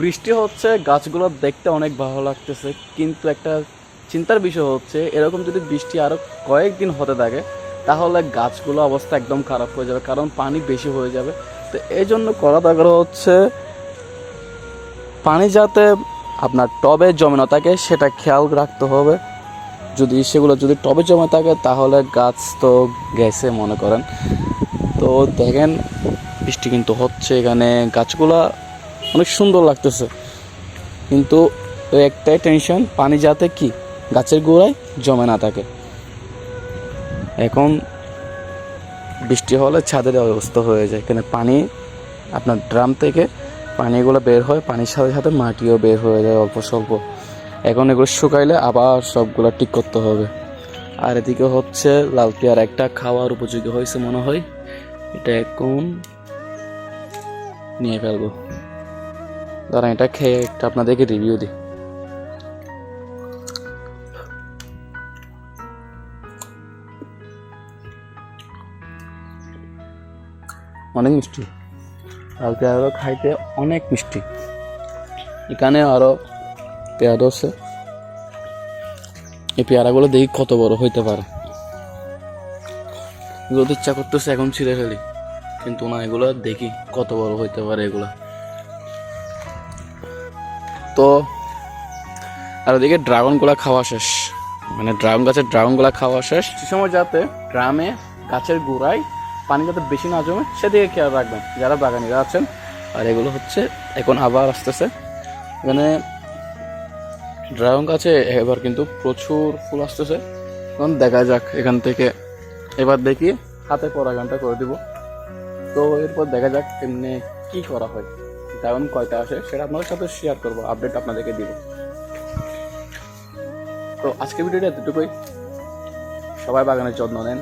বৃষ্টি হচ্ছে, গাছগুলো দেখতে অনেক ভালো লাগতেছে, কিন্তু একটা চিন্তার বিষয় হচ্ছে, এরকম যদি বৃষ্টি আরও কয়েকদিন হতে থাকে, তাহলে গাছগুলো অবস্থা একদম খারাপ হয়ে যাবে, কারণ পানি বেশি হয়ে যাবে। তো এই জন্য করা দরকার হচ্ছে, পানি যাতে আপনার টবে জমে না থাকে, সেটা খেয়াল রাখতে হবে। যদি সেগুলো যদি টবে জমে থাকে, তাহলে গাছ তো গেছে মনে করেন। তো দেখেন, বৃষ্টি কিন্তু হচ্ছে এখানে, গাছগুলা অনেক সুন্দর লাগতেছে। কিন্তু একটাই টেনশন পানি যাতে কি? গাছের গোড়ায় জমে না থাকে। এখন বৃষ্টি হলে ছাদের অবস্থা হয়ে যায়। এখানে পানি আপনার ড্রাম থেকে পানিগুলো বের হয়, পানির সাথে সাথে মাটিও বের হয়ে যায় অল্প স্বল্প। এখন এগুলো শুকাইলে আবার সবগুলো ঠিক করতে হবে। আর এদিকে হচ্ছে লাল পেয়ার একটা খাওয়ার উপযোগী হয়েছে মনে হয়। এটা এখন নিয়ে ফেলব। দাঁড়ান, এটা খেয়ে একটা আপনাদেরকে রিভিউ দিই। অনেক মিষ্টি। লাল পেয়ারা খাইতে অনেক মিষ্টি। এখানে আরও পেয়ারা আছে। এই পেয়ারাগুলো দেখি কত বড় হইতে পারে। এগুলো তো ইচ্ছা করতেছে এখন ছিঁড়ে ফেলি। কিন্তু না, এগুলো দেখি কত বড় হইতে পারে এগুলো। তো আর ওদিকে ড্রাগনগুলো খাওয়া শেষ। মানে ড্রাগন গাছের ড্রাগনগুলো খাওয়া শেষ। সে সময় যাতে ড্রামে গাছের গোড়ায় পানি যাতে বেশি না জমে, সেদিকে খেয়াল রাখবেন, যারা বাগানিরা আছেন। আর এগুলো হচ্ছে, এখন আবার আসতেছে। এখানে ড্রাগন গাছে এবার কিন্তু প্রচুর ফুল আসতেছে। এখন দেখা যাক, এখান থেকে এবার দেখি, হাতে পরাগানটা করে দিব। তো এরপর দেখা যাক, এমনি কি করা হয়। ড্রাগন কয়টা আসে সেটা আপনাদের সাথে শেয়ার করব আপডেট আপনাদেরকে দিব। তো আজকে ভিডিওটা এতটুকুই। সবাই বাগানের যত্ন নেন।